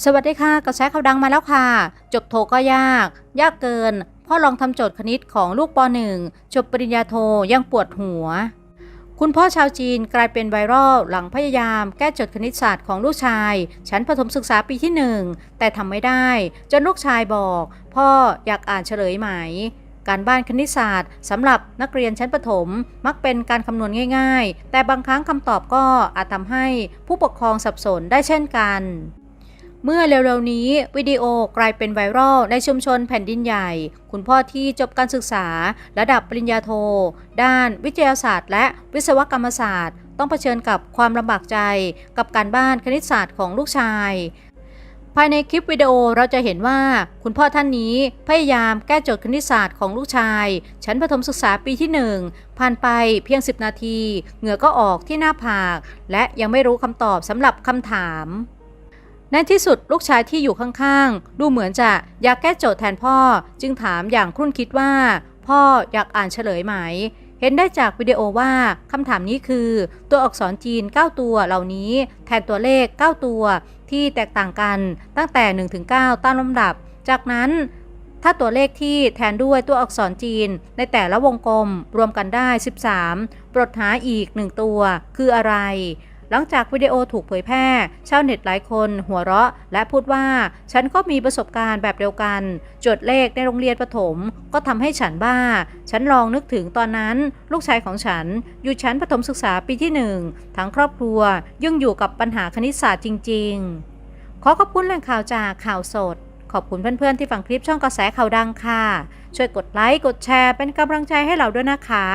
สวัสดีค่ะกระแสข่าวดังมาแล้วค่ะ จบโทก็ยาก ยากเกิน พ่อลองทำโจทย์คณิตของลูกป .1 จบปริญญาโทยังปวดหัว คุณพ่อชาวจีนกลายเป็นไวรัลหลังพยายามแก้โจทย์คณิตศาสตร์ของลูกชาย ชั้นประถมศึกษาปีที่1แต่ทำไม่ได้ จนลูกชายบอก พ่ออยากอ่านเฉลยไหม การบ้านคณิตศาสตร์สำหรับนักเรียนชั้นประถมมักเป็นการคำนวณง่าย ๆ แต่บางครั้งคำตอบก็อาจทำให้ผู้ปกครองสับสนได้เช่นกัน เมื่อเร็วๆนี้วิดีโอกลายเป็นไวรัลในชุมชนแผ่นดินใหญ่ คุณพ่อที่จบการศึกษา ระดับปริญญาโท ด้านวิทยาศาสตร์ และวิศวกรรมศาสตร์ ต้องเผชิญกับความลำบากใจ กับการบ้านคณิตศาสตร์ของลูกชาย ภายในคลิปวิดีโอเราจะเห็นว่า คุณพ่อท่านนี้พยายามแก้โจทย์คณิตศาสตร์ของลูกชาย ชั้นประถมศึกษาปีที่ 1 ผ่านไปเพียง 10 นาที เหงื่อก็ออกที่หน้าผาก และยังไม่รู้คำตอบสำหรับคำถาม ในที่สุดลูกชายที่อยู่ข้างๆ ดูเหมือนจะอยากแก้โจทย์แทนพ่อ จึงถามอย่างครุ่นคิดว่า พ่ออยากอ่านเฉลยไหม เห็นได้จากวิดีโอว่าคำถามนี้คือ ตัวอักษรจีน 9 ตัวเหล่านี้ แทนตัวเลข 9 ตัว ที่แตกต่างกันตั้งแต่ 1-9 ตามลำดับ จากนั้นถ้าตัวเลขที่แทนด้วยตัวอักษรจีน ในแต่ละวงกลมรวมกันได้ 13 ปลดหาอีก 1 ตัว คืออะไร หลังจากวิดีโอถูกเผยแพร่ ชาวเน็ตหลายคน หัวเราะ และพูดว่า ฉันก็มีประสบการณ์แบบเดียวกัน จดเลขในโรงเรียนประถม ก็ทำให้ฉันบ้า ฉันลองนึกถึงตอนนั้น ลูกชายของฉัน อยู่ชั้นประถมศึกษาปีที่หนึ่งทั้งครอบครัวยุ่งอยู่กับปัญหาคณิตศาสตร์จริง ๆ ขอขอบคุณแหล่งข่าวจากข่าวสด ขอบคุณเพื่อนๆที่ฟังคลิปช่องกระแสข่าวดังค่ะ ช่วยกดไลค์กดแชร์เป็นกำลังใจให้เราด้วยนะคะ